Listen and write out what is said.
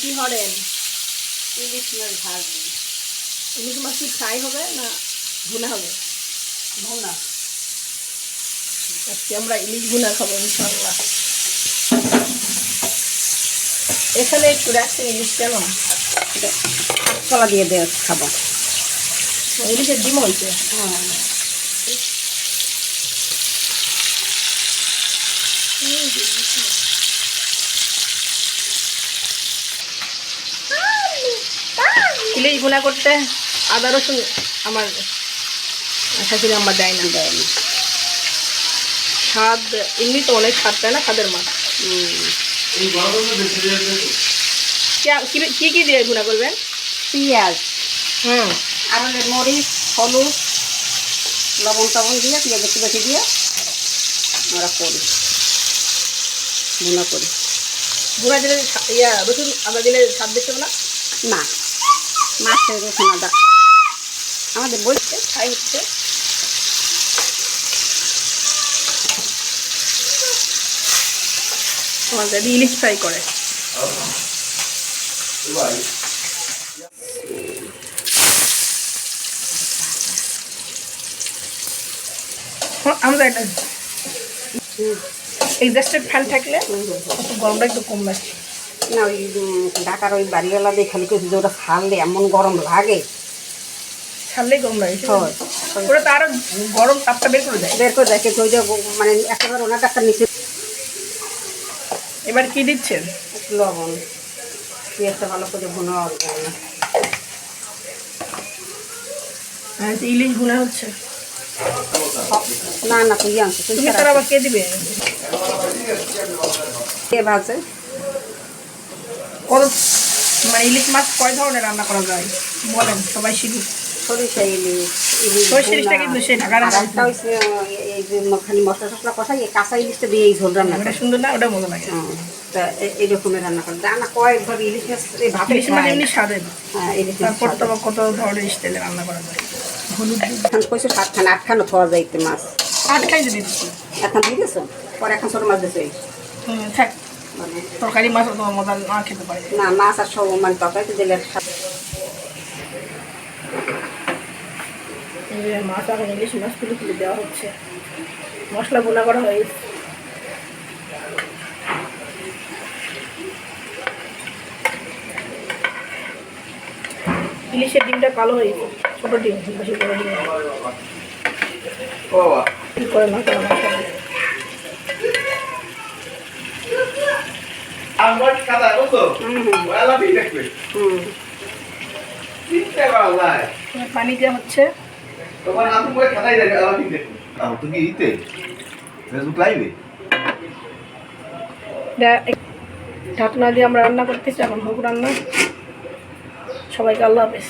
কি হরেন ইলিশ মাছ ভাজবো। ইলিশ মাছ কি ফ্রাই হবে না ভুনা হবে? ভুনা। আজকে আমরা ইলিশ ভুনা খাব ইনশাল্লাহ এখানে একটু রাখছেন ইলিশ কেন কলা দিয়ে দিয়ে খাব। ইলিশের ডিম হয়েছে? হ্যাঁ। ইলিশ ভুনা করতে আদা রসুন আমার শাশুড়ি আমার দেয় না। দেয় না। স্বাদ এমনি তো অনেক স্বাদ না স্বাদের মাছ হুম। কি- কি- দিয়ে ভুনা করবেন? পেঁয়াজ। হুম। আর মরিচ হলুদ লবণ টবণ দিয়ে পেঁয়াজ একটু বেশি দিয়ে আমরা করি। ভুনা করি। ভুনা দিলে ইয়া রসুন আদা দিলে স্বাদ হবে না? না। মাছের রসুন আদা আমাদের বলছে ফ্রাই হচ্ছে। আমার দাদি ইলিশ ফ্রাই করে। হ্যাঁ, আমরা এটা এক্সাস্টেড ফ্যান থাকলে গরমটা একটু কম লাগে না ওই ঢাকার ওই বাড়িওয়ালা দিয়ে খালি করছি যে ওটা ছাড়লে এমন গরম লাগে। ছাড়লেই গরম লাগে তো আরও গরম তাপটা বের করে দেয়। বের করে দেখে ওই যে গ- মানে একেবারে ওনার ডাক্তার নিচে এবার কি দিচ্ছেন? লবণ। পেঁয়াজটা ভালো করে ভুনো হ্যাঁ ইলিশ ভুনা হচ্ছে। না না তুই আনছো তুই আবার কে দিবে? কে ভাজছে কত মানে ইলিশ মাছ কয় ধরনের রান্না করা যায়? বলেন সবাই শিখুক। সরিষা ইলিশ ইলিশ সরিষা ইলিশটা কিন্তু এই যে খালি মশলা টসলা কষাই এই কাঁচা ইলিশটা দিয়ে এই ঝোল রান্না ওটা সুন্দর না? ওটা মজা লাগে। হ্যাঁ, তা এ- এইরকমের রান্না করে। রান্না কয়েকভাবে ইলিশ মাছ এই ইলিশ মাছ এমনি স্বাদের। হ্যাঁ ইলিশ তারপর তো কত ধরনের স্টাইলে রান্না করা যায়? হলুদ কইছো সাতখান আটখানও খাওয়া যাইতে মাছ। আট খাই যদি এখন দিয়ে দিছো পরে এখন ছোট মাছ হুম, থাক। তরকারি মাছ অত মজা না খেতে পারে। না মাছ আর সব মানে তরকারিতে দিলে মাছ এখন ইলিশ মাছ তুলে তুলে দেওয়া হচ্ছে। মশলা গুঁড়া করা হয়ে গেছে। ইলিশের ডিমটা কালো হয়ে গেছে ছোট ডিম বেশি বড় ডিম করে না খাতা বুঝছ? ওয়ালা বি দেখবে। হুম। চিন্তা করা যায় পানি দেওয়া হচ্ছে। তোমার নাম করে খাতাই দেখবে ওয়ালা বি দেখবে। আহ তুমি ইতে? ফেসবুক লাইভে ঢাকনা দিয়ে আমরা রান্না করতেছি এখন হোক রান্না। সবাইকে আল্লাহ হাফেজ।